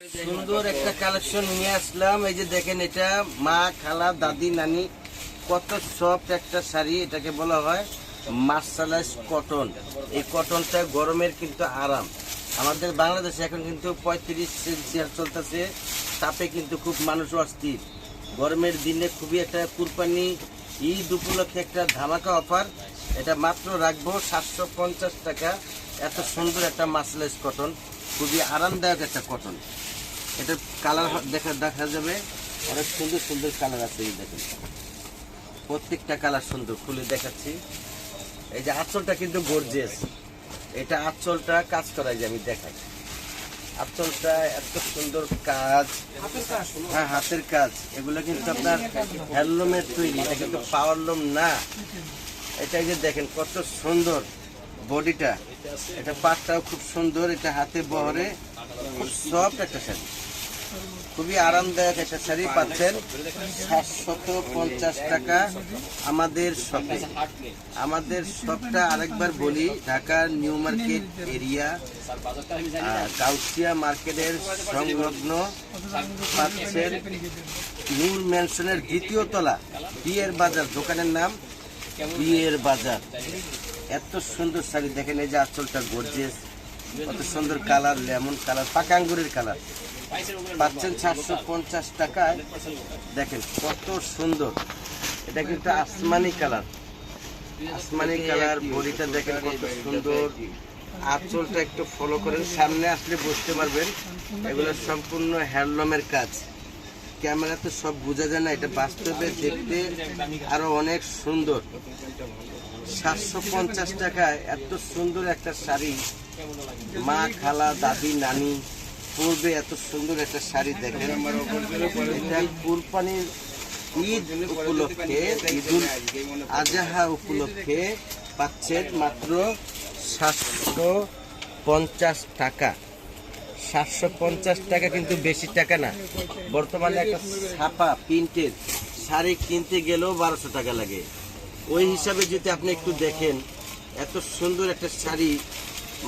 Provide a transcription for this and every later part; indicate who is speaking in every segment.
Speaker 1: সুন্দর একটা কালেকশন নিয়ে আসলাম। এই যে দেখেন এটা, মা, খালা, দাদি, নানি, কত সফট একটা শাড়ি এটাকে বলা হয় মার্শালাইজ কটন। এই কটনটা গরমের কিন্তু আরাম। আমাদের বাংলাদেশে এখন কিন্তু পঁয়ত্রিশ সেলসিয়াস চলতেছে। তাপে কিন্তু খুব মানুষ অস্থির। গরমের দিনে খুবই একটা কুরবানি, ঈদ উপলক্ষে একটা ধামাকা অফার। এটা মাত্র রাখব সাতশো পঞ্চাশ টাকা। এত সুন্দর একটা মার্শালাইজ কটন। খুবই আরামদায়ক একটা কটন। এটা কালার দেখা দেখা যাবে। অনেক সুন্দর সুন্দর কালার আছে এই দেখেন। প্রত্যেকটা কালার সুন্দর খুলে দেখাচ্ছি। এই যে আঁচলটা কিন্তু গর্জেস এটা আঁচলটা কাজ করাই যে আমি দেখাই। আঁচলটা এত সুন্দর কাজ। হ্যাঁ হাতের কাজ। এগুলো কিন্তু আপনার হ্যান্ডলুমের তৈরি এটা কিন্তু পাওয়ার লুম না। এটা যে দেখেন কত সুন্দর বডিটা। এটা পাটটাও খুব সুন্দর এটা হাতে বহরে খুব সফট একটা শাড়ি। খুবই আরামদায়ক একটা শাড়ি পাচ্ছেন। সাতশত পঞ্চাশ টাকা আমাদের শপে। আমাদের শপটা আরেকবার বলি, ঢাকার নিউ মার্কেট এরিয়া কাউসিয়া মার্কেটের সংলগ্ন পাচ্ছেন নিউ ম্যানশনের দ্বিতীয় তলা, বিয়ের বাজার, দোকানের নাম বিয়ের বাজার। এত সুন্দর শাড়ি দেখেন, এই যে আঁচলটা গর্জেস কত সুন্দর কালার লেমন কালার পাকা আঙ্গুরের কালার পাচ্ছেন চারশো পঞ্চাশ টাকায়। দেখেন কত সুন্দর। এটা কিন্তু আসমানি কালার। আসমানি কালার, বডিটা দেখেন কত সুন্দর। আঁচলটা একটু ফলো করেন, সামনে আসলে বুঝতে পারবেন এগুলো সম্পূর্ণ হ্যান্ডলুমের কাজ। ক্যামেরা তো সব বোঝা যায় না, এটা বাস্তবে দেখতে আরও অনেক সুন্দর। সাতশো পঞ্চাশ টাকায় এত সুন্দর একটা শাড়ি। মা খালা, দাদি, নানি পরবে এত সুন্দর একটা শাড়ি দেখেন। এটা কুরবানির ঈদ উপলক্ষে, ঈদুল আজহা উপলক্ষে পাচ্ছেন মাত্র সাতশো পঞ্চাশ টাকা। সাতশো পঞ্চাশ টাকা কিন্তু বেশি টাকা না। বর্তমানে একটা ছাপা প্রিন্টের শাড়ি কিনতে গেলেও বারোশো টাকা লাগে। ওই হিসাবে যদি আপনি একটু দেখেন, এত সুন্দর একটা শাড়ি,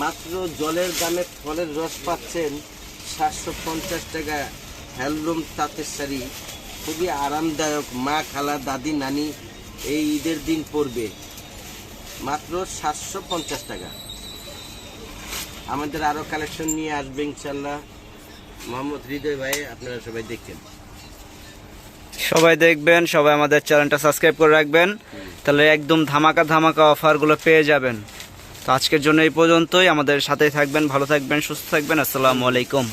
Speaker 1: মাত্র জলের দামে ফলের রস পাচ্ছেন সাতশো পঞ্চাশ টাকা হ্যান্ডলুম তাঁতের শাড়ি। খুবই আরামদায়ক মা খালা দাদি নানি এই ঈদের দিন পরবে মাত্র সাতশো পঞ্চাশ টাকা। আমাদের আরও কালেকশন নিয়ে আসবে ইনশাল্লাহ। মোহাম্মদ হৃদয় ভাই আপনারা সবাই দেখেন।
Speaker 2: সবাই দেখবেন সবাই আমাদের চ্যানেলটা সাবস্ক্রাইব করে রাখবেন। তাহলে একদম ধামাকা ধামাকা অফারগুলো পেয়ে যাবেন। তো আজকের জন্য এই পর্যন্তই। আমাদের সাথেই থাকবেন ভালো থাকবেন সুস্থ থাকবেন। আসসালামু আলাইকুম।